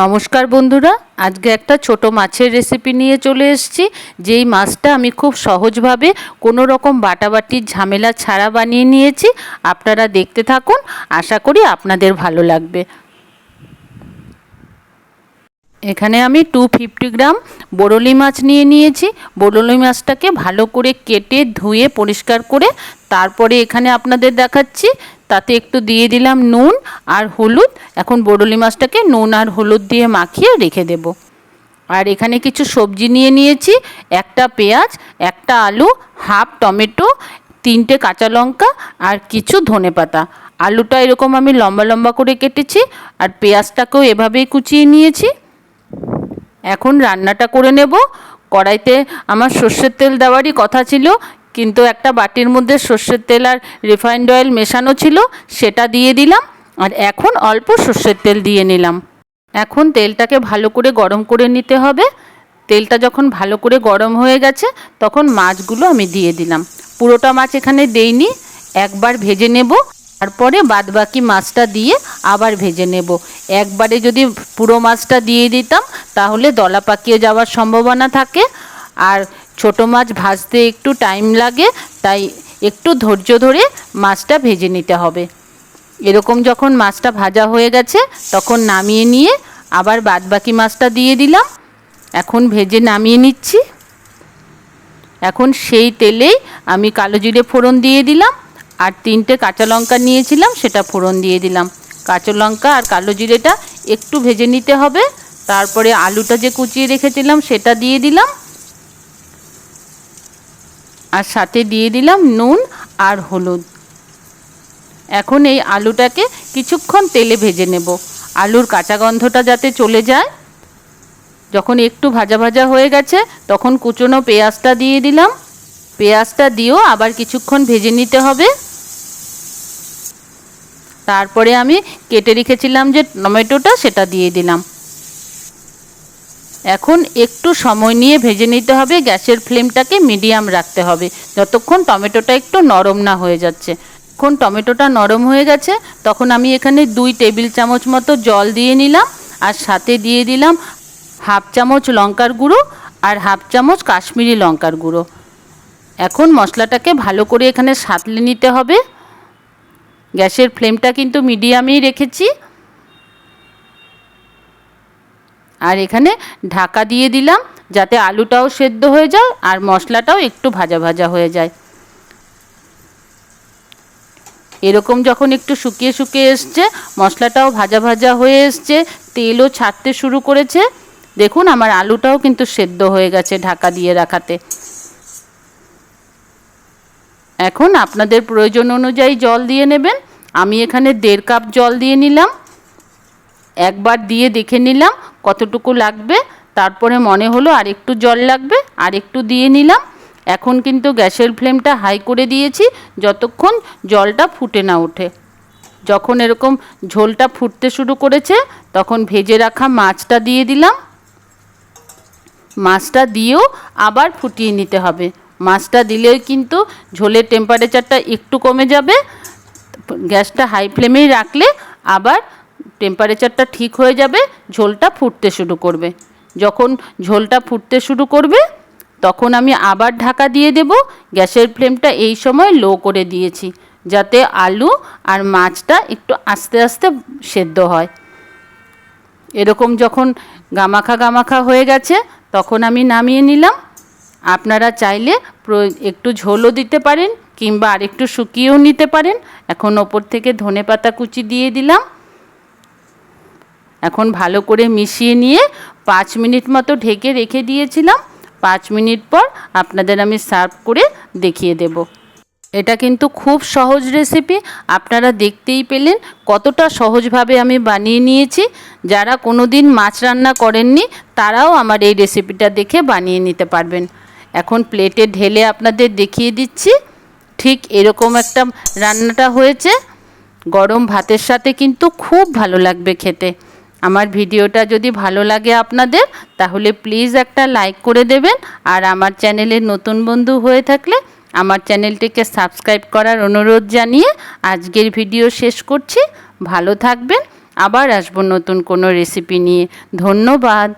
নমস্কার বন্ধুরা, আজকে একটা ছোট মাছের রেসিপি নিয়ে চলে এসেছি, যেই মাছটা আমি খুব সহজভাবে কোনো রকম বাটাবাটির ঝামেলা ছাড়া বানিয়ে নিয়েছি, আপনারা দেখতে থাকুন, আশা করি আপনাদের ভালো লাগবে। এখানে আমি টু ফিফটি গ্রাম বরলি মাছ নিয়ে নিয়েছি, বরলি মাছটাকে ভালো করে কেটে ধুয়ে পরিষ্কার করে, তারপরে এখানে আপনাদের দেখাচ্ছি তাতে একটু দিয়ে দিলাম নুন আর হলুদ। এখন বরলি মাছটাকে নুন আর হলুদ দিয়ে মাখিয়ে রেখে দেব। আর এখানে কিছু সবজি নিয়ে নিয়েছি। একটা পেঁয়াজ, একটা আলু, হাফ টমেটো, তিনটে কাঁচা লঙ্কা আর কিছু ধনে পাতা। আলুটা এরকম আমি লম্বা লম্বা করে কেটেছি আর পেঁয়াজটাকেও এভাবেই কুচিয়ে নিয়েছি। এখন রান্নাটা করে নেব। কড়াইতে আমার সর্ষের তেল দেওয়ারই কথা ছিল। কিন্তু একটা বাটির মধ্যে সর্ষের তেল আর রিফাইন্ড অয়েল মেশানো ছিল, সেটা দিয়ে দিলাম আর এখন অল্প সর্ষের তেল দিয়ে নিলাম। এখন তেলটাকে ভালো করে গরম করে নিতে হবে। তেলটা যখন ভালো করে গরম হয়ে গেছে, তখন মাছগুলো আমি দিয়ে দিলাম। পুরোটা মাছ এখানে দেইনি, একবার ভেজে নেব, তারপরে বাদবাকি মাছটা দিয়ে আবার ভেজে নেব। একবারে যদি পুরো মাছটা দিয়ে দিতাম, তাহলে দলা পাকিয়ে যাওয়ার সম্ভাবনা থাকে। আর ছোট মাছ ভাজতে একটু টাইম লাগে, তাই একটু ধৈর্য ধরে মাছটা ভেজে নিতে হবে। এরকম যখন মাছটা ভাজা হয়ে গেছে, তখন নামিয়ে নিয়ে আবার বাদবাকি মাছটা দিয়ে দিলাম। এখন ভেজে নামিয়ে নিচ্ছি। এখন সেই তেলেই আমি কালো জিরে ফোড়ন দিয়ে দিলাম, আর তিনটে কাঁচা লঙ্কা নিয়েছিলাম, সেটা ফোড়ন দিয়ে দিলাম। কাঁচা লঙ্কা আর কালো জিরেটা একটু ভেজে নিতে হবে, তারপরে আলুটা যে কুচিয়ে রেখেছিলাম, সেটা দিয়ে দিলাম। আর সাথে দিয়ে দিলাম নুন আর হলুদ। এখন এই আলুটাকে কিছুক্ষণ তেলে ভেজে নেব। আলুর কাঁচা গন্ধটা যাতে চলে যায়। যখন একটু ভাজা ভাজা হয়ে গেছে, তখন কুচনো পেঁয়াজটা দিয়ে দিলাম। পেঁয়াজটা দিয়েও আবার কিছুক্ষণ ভেজে নিতে হবে। তারপরে আমি কেটে রেখেছিলাম যে টমেটোটা, সেটা দিয়ে দিলাম। এখন একটু সময় নিয়ে ভেজে নিতে হবে, গ্যাসের ফ্লেমটাকে মিডিয়াম রাখতে হবে। যতক্ষণ টমেটোটা একটু নরম না হয়ে যাচ্ছে। এখন টমেটোটা নরম হয়ে গেছে, তখন আমি এখানে দুই টেবিল চামচ মতো জল দিয়ে নিলাম, আর সাথে দিয়ে দিলাম হাফ চামচ লঙ্কার গুঁড়ো আর হাফ চামচ কাশ্মীরি লঙ্কার গুঁড়ো। এখন মশলাটাকে ভালো করে এখানে সাঁতলে নিতে হবে। গ্যাসের ফ্লেমটা কিন্তু মিডিয়ামেই রেখেছি। আর এখানে ঢাকা দিয়ে দিলাম যাতে আলুটাও সেদ্ধ হয়ে যায় আর মশলাটাও একটু ভাজা ভাজা হয়ে যায়। এরকম যখন একটু শুকিয়ে শুকিয়ে এসছে, মশলাটাও ভাজা ভাজা হয়ে এসছে, তেলও ছাড়তে শুরু করেছে। দেখুন আমার আলুটাও কিন্তু সেদ্ধ হয়ে গেছে ঢাকা দিয়ে রাখাতে। এখন আপনাদের প্রয়োজন অনুযায়ী জল দিয়ে নেবেন। আমি এখানে দেড় কাপ জল দিয়ে নিলাম। একবার দিয়ে দেখে নিলাম কতটুকু লাগবে। তারপরে মনে হলো আর একটু জল লাগবে আর একটু দিয়ে নিলাম। এখন কিন্তু গ্যাসের ফ্লেমটা হাই করে দিয়েছি যতক্ষণ জলটা ফুটে না ওঠে। যখন এরকম ঝোলটা ফুটতে শুরু করেছে, তখন ভেজে রাখা মাছটা দিয়ে দিলাম। মাছটা দিয়েও আবার ফুটিয়ে নিতে হবে। মাছটা দিলেই কিন্তু ঝোলের টেম্পারেচারটা একটু কমে যাবে। গ্যাসটা হাই ফ্লেমেই রাখলে আবার টেম্পারেচারটা ঠিক হয়ে যাবে, ঝোলটা ফুটতে শুরু করবে। যখন ঝোলটা ফুটতে শুরু করবে, তখন আমি আবার ঢাকা দিয়ে দেব। গ্যাসের ফ্লেমটা এই সময় লো করে দিয়েছি, যাতে আলু আর মাছটা একটু আস্তে আস্তে সেদ্ধ হয়। এরকম যখন গামাখা গামাখা হয়ে গেছে, তখন আমি নামিয়ে নিলাম। আপনারা চাইলে একটু ঝোলও দিতে পারেন, কিংবা আরেকটু শুকিয়েও নিতে পারেন। এখন ওপর থেকে ধনে পাতা কুচি দিয়ে দিলাম। এখন ভালো করে মিশিয়ে নিয়ে পাঁচ মিনিট মতো ঢেকে রেখে দিয়েছিলাম। পাঁচ মিনিট পর আপনাদের আমি সার্ভ করে দেখিয়ে দেব। এটা কিন্তু খুব সহজ রেসিপি আপনারা দেখতেই পেলেন কতটা সহজভাবে আমি বানিয়ে নিয়েছি। যারা কোনো দিন মাছ রান্না করেননি, তারাও আমার এই রেসিপিটা দেখে বানিয়ে নিতে পারবেন। এখন প্লেটে ঢেলে আপনাদের দেখিয়ে দিচ্ছি। ঠিক এরকম একটা রান্নাটা হয়েছে। গরম ভাতের সাথে কিন্তু খুব ভালো লাগবে খেতে। আমার ভিডিওটা যদি ভালো লাগে আপনাদের, তাহলে প্লিজ একটা লাইক করে দেবেন। আর আমার চ্যানেলের নতুন বন্ধু হয়ে থাকলে আমার চ্যানেলটিকে সাবস্ক্রাইব করার অনুরোধ জানিয়ে আজকের ভিডিও শেষ করছি। ভালো থাকবেন, আবার আসব নতুন কোনো রেসিপি নিয়ে। ধন্যবাদ।